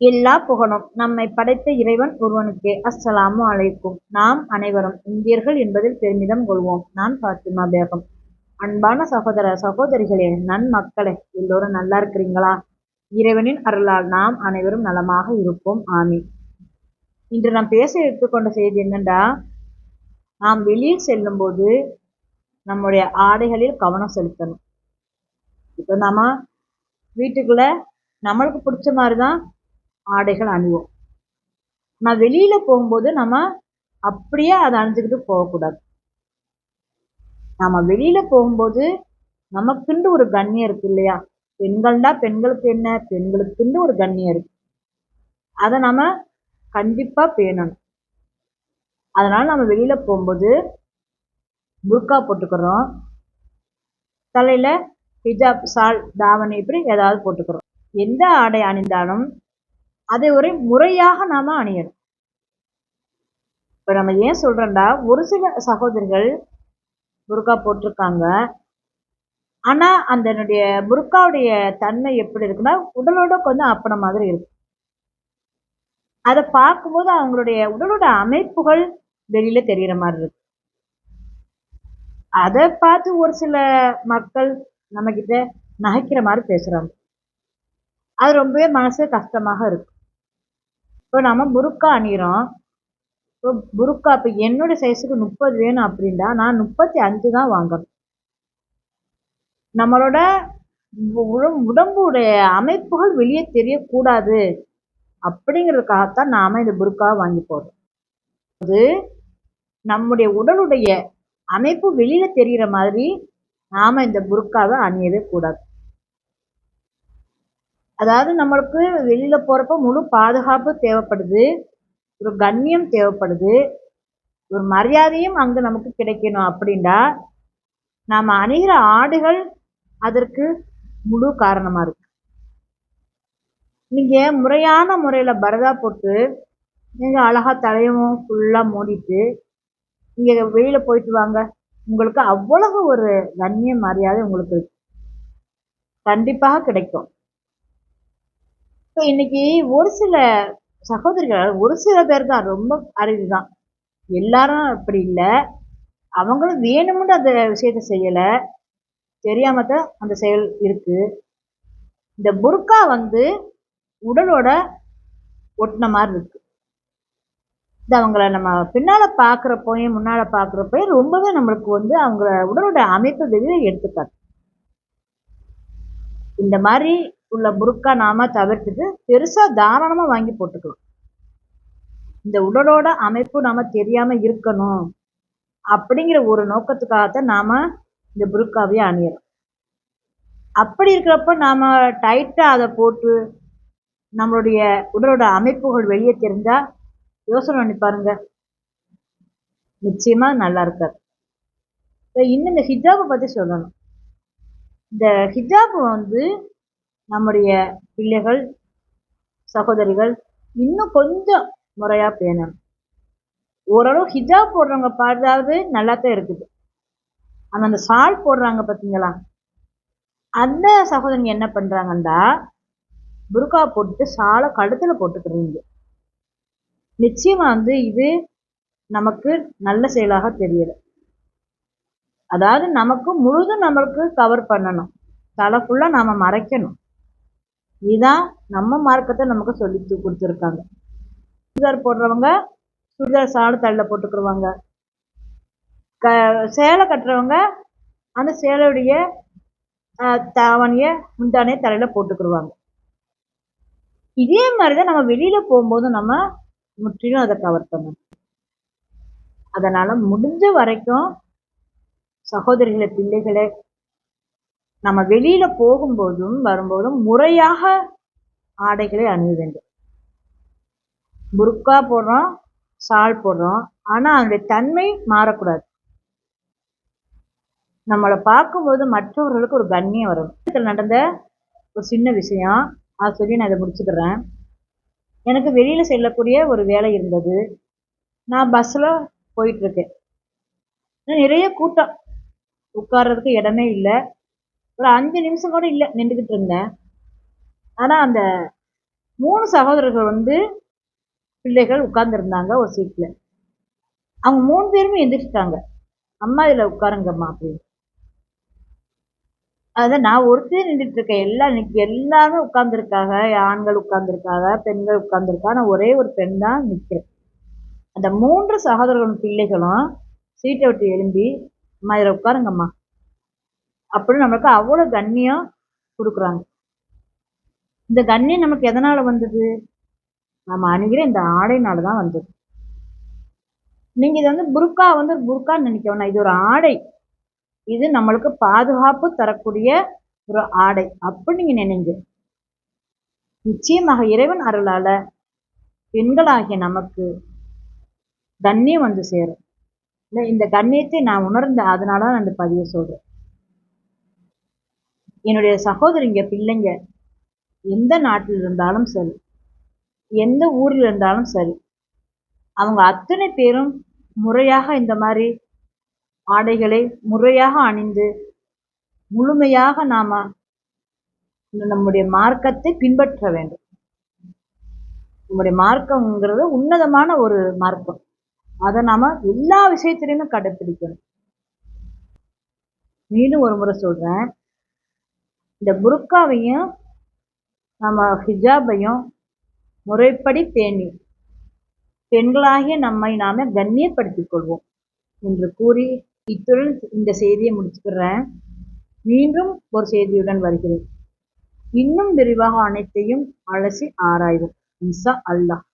எல்லா புகழும் நம்மை படைத்த இறைவன் ஒருவனுக்கே. அஸ்ஸலாமு அலைக்கும். நாம் அனைவரும் இந்தியர்கள் என்பதில் பெருமிதம் கொள்வோம். நான் பாத்திமா பேகம். அன்பான சகோதர சகோதரிகளே நன்மக்களே எல்லோரும் நல்லா இருக்கிறீங்களா? இறைவனின் அருளால் நாம் அனைவரும் நலமாக இருப்போம். ஆமீன். இன்று நாம் பேச எடுத்துக்கொண்ட செய்தி என்னென்றா, நாம் வெளியில் செல்லும்போது நம்முடைய ஆடைகளில் கவனம் செலுத்தணும். இப்போ நாம வீட்டுக்குள்ள நம்மளுக்கு பிடிச்ச மாதிரி தான் ஆடைகள் அணிவோம். நான் வெளியில போகும்போது நம்ம அப்படியே அதை அணிஞ்சுக்கிட்டு போகக்கூடாது. நம்ம வெளியில போகும்போது நமக்குண்டு ஒரு கண்ணியம் இருக்கு இல்லையா? பெண்கள்னா பெண்களுக்கு என்ன? பெண்களுக்குண்டு ஒரு கண்ணியம் இருக்கு. அதை நம்ம கண்டிப்பா பேணணும். அதனால நம்ம வெளியில போகும்போது புர்கா போட்டுக்கிறோம். தலையில ஹிஜாப் சால் தாவணி இப்படி ஏதாவது போட்டுக்கிறோம். எந்த ஆடை அணிந்தாலும் அதை ஒரு முறையாக நாம அணியணும். இப்ப நம்ம ஏன் சொல்றோம்டா ஒரு சில சகோதரிகள் புர்கா போட்டிருக்காங்க. ஆனா அதனுடைய புர்காவுடைய தன்மை எப்படி இருக்குன்னா உடலோட கொஞ்சம் அப்பன மாதிரி இருக்கு. அதை பார்க்கும்போது அவங்களுடைய உடலோட அமைப்புகள் வெளியில தெரியற மாதிரி இருக்கு. அதை பார்த்து ஒரு சில மக்கள் நம்ம கிட்ட நகைக்கிற மாதிரி பேசுறாங்க. அது ரொம்பவே மனசு கஷ்டமாக இருக்கு. இப்போ நம்ம புருக்கா அணிகிறோம் இப்போ புருக்கா இப்போ என்னோட சைஸுக்கு முப்பது வேணும் அப்படின்னா நான் முப்பத்தி அஞ்சு தான் வாங்கணும். நம்மளோட உடம்புடைய அமைப்புகள் வெளியே தெரியக்கூடாது அப்படிங்கிறதுக்காகத்தான் நாம இந்த புருக்காவை வாங்கி போடுறோம். அது நம்முடைய உடலுடைய அமைப்பு வெளியில தெரிகிற மாதிரி நாம இந்த புருக்காவை அணியவே கூடாது. அதாவது நம்மளுக்கு வெளியில் போகிறப்ப முழு பாதுகாப்பு தேவைப்படுது ஒரு கண்ணியம் தேவைப்படுது ஒரு மரியாதையும் அங்கே நமக்கு கிடைக்கணும் அப்படின்னா நாம் அணிகிற ஆடுகள் அதற்கு முழு காரணமாக இருக்கு. நீங்கள் முறையான முறையில் பரதா போட்டு நீங்கள் அழகாக தலையும் ஃபுல்லாக மூடிட்டு நீங்கள் வெளியில் போயிட்டு வாங்க. உங்களுக்கு அவ்வளவு ஒரு கண்ணிய மரியாதை உங்களுக்கு கண்டிப்பாக கிடைக்கும். இப்போ இன்னைக்கு ஒரு சில சகோதரிகள் ஒரு சில பேர் தான் ரொம்ப அறிவு தான் எல்லாரும் அப்படி இல்லை. அவங்களும் வேணும்னு அந்த விஷயத்த செய்யலை. தெரியாம தான் அந்த செயல் இருக்கு. இந்த புர்கா வந்து உடலோட ஒட்டின மாதிரி இருக்கு. இது அவங்கள நம்ம பின்னால் பார்க்குறப்போயும் முன்னால் பார்க்குறப்போயும் ரொம்பவே நம்மளுக்கு வந்து அவங்கள உடலோட அமைப்பு வெளியே எடுத்துக்காட்டு இந்த மாதிரி உள்ள புருக்கா நாம தவிர்த்துட்டு பெருசா தாராளமா வாங்கி போட்டுக்கலாம். இந்த உடலோட அமைப்பு நாம தெரியாம இருக்கணும் அப்படிங்கிற ஒரு நோக்கத்துக்காகத்தான் நாம இந்த புருக்காவையே அணியறோம். அப்படி இருக்கிறப்ப நாம டைட்டா அதை போட்டு நம்மளுடைய உடலோட அமைப்புகள் வெளியே தெரிஞ்சா யோசனை பண்ணி பாருங்க. நிச்சயமா நல்லா இருக்காது. இன்னும் இந்த ஹிஜாபை பத்தி சொல்லணும். இந்த ஹிஜாப் வந்து நம்முடைய பிள்ளைகள் சகோதரிகள் இன்னும் கொஞ்சம் முறையா பேணணும். ஓரளவு ஹிஜாப் போடுறவங்க பார்த்தாவது நல்லா தான் இருக்குது. ஆனால் அந்த சால் போடுறாங்க பார்த்தீங்களா? அந்த சகோதரிங்க என்ன பண்ணுறாங்கன்னா புருக்கா போட்டுட்டு சாலை கழுத்தில் போட்டுக்கிறீங்க நிச்சயமாக வந்து இது நமக்கு நல்ல செயலாக தெரியல அதாவது நமக்கு முழுதும் நம்மளுக்கு கவர் பண்ணணும். தலை ஃபுல்லாக நாம் மறைக்கணும். இதுதான் நம்ம மார்க்கத்தை நமக்கு சொல்லி கொடுத்துருக்காங்க. சுடிதார் போடுறவங்க சுடிதார் சாடு தள்ள போட்டுக்கிடுவாங்க க சேலை கட்டுறவங்க அந்த சேலையுடைய தாவணியை முந்தானே தலையில் போட்டுக்கிடுவாங்க இதே மாதிரி தான் நம்ம வெளியில் போகும்போது நம்ம முற்றிலும் அதை கவர் பண்ணணும். அதனால் முடிஞ்ச வரைக்கும் சகோதரிகளை பிள்ளைகளை நம்ம வெளியில போகும்போதும் வரும்போதும் முறையாக ஆடைகளை அணிய வேண்டும். புருக்கா போடுறோம் சால் போடுறோம் ஆனா அதனுடைய தன்மை மாறக்கூடாது. நம்மளை பார்க்கும்போது மற்றவர்களுக்கு ஒரு கண்ணியம் வரும். நடந்த ஒரு சின்ன விஷயம். அதை சொல்லி நான் இதை முடிச்சுக்கிறேன். எனக்கு வெளியில செல்லக்கூடிய ஒரு வேலை இருந்தது. நான் பஸ்ல போயிட்டு இருக்கேன். நிறைய கூட்டம். உட்கார்றதுக்கு இடமே இல்லை. ஒரு அஞ்சு நிமிஷம் கூட இல்லை நின்றுக்கிட்டு இருந்தேன். ஆனால் அந்த மூணு சகோதரர்கள் வந்து பிள்ளைகள் உட்கார்ந்துருந்தாங்க ஒரு சீட்டில் அவங்க மூணு பேருமே எந்திரிச்சிட்டாங்க. அம்மா இதில் உட்காருங்கம்மா அப்படின்னு. அதான் நான் ஒருத்தர் நின்றுட்டு இருக்கேன். எல்லாம் இன்னைக்கு எல்லாருமே உட்கார்ந்துருக்காங்க. ஆண்கள் உட்கார்ந்துருக்காங்க பெண்கள் உட்கார்ந்துருக்கா நான் ஒரே ஒரு பெண் தான் நிற்கிறேன் அந்த மூன்று சகோதரர்களும் பிள்ளைகளும் சீட்டை விட்டு எழும்பி அம்மா இதில் உட்காருங்கம்மா. அப்படின்னு நம்மளுக்கு அவ்வளோ கண்ணியம் கொடுக்குறாங்க. இந்த கண்ணியம் நமக்கு எதனால் வந்தது? நம்ம அணுகிற இந்த ஆடைனால தான் வந்தது. நீங்கள் இதை வந்து புர்கா வந்து புர்கான்னு நினைக்க வேணாம். இது ஒரு ஆடை. இது நம்மளுக்கு பாதுகாப்பு தரக்கூடிய ஒரு ஆடை. அப்படின்னு நீங்க நினைங்க. நிச்சயமாக இறைவன் அருளால பெண்களாகிய நமக்கு கண்ணியம் வந்து சேரும். இல்லை இந்த கண்ணியத்தை நான் உணர்ந்தேன் அதனால தான் நான் இந்த பதிவை சொல்றேன். என்னுடைய சகோதரிங்க பிள்ளைங்க எந்த நாட்டில் இருந்தாலும் சரி எந்த ஊரில் இருந்தாலும் சரி அவங்க அத்தனை பேரும் முறையாக இந்த மாதிரி ஆடைகளை முறையாக அணிந்து முழுமையாக நாம் நம்முடைய மார்க்கத்தை பின்பற்ற வேண்டும். நம்முடைய மார்க்கங்கிறது உன்னதமான ஒரு மார்க்கம். அதை நாம் எல்லா விஷயத்திலையுமே கடைப்பிடிக்கணும். மீண்டும் ஒரு முறை சொல்கிறேன் இந்த புருக்காவையும் நம்ம ஹிஜாபையும் முறைப்படி பேணி பெண்களாகிய நம்மை நாம கண்ணியப்படுத்திக் கொள்வோம் என்று கூறி இத்துடன் இந்த செய்தியை முடிச்சுக்கிறேன். மீண்டும் ஒரு செய்தியுடன் வருகிறேன். இன்னும் விரிவாக அனைத்தையும் அலசி ஆராய்வோம். இன்சா அல்லாஹ்.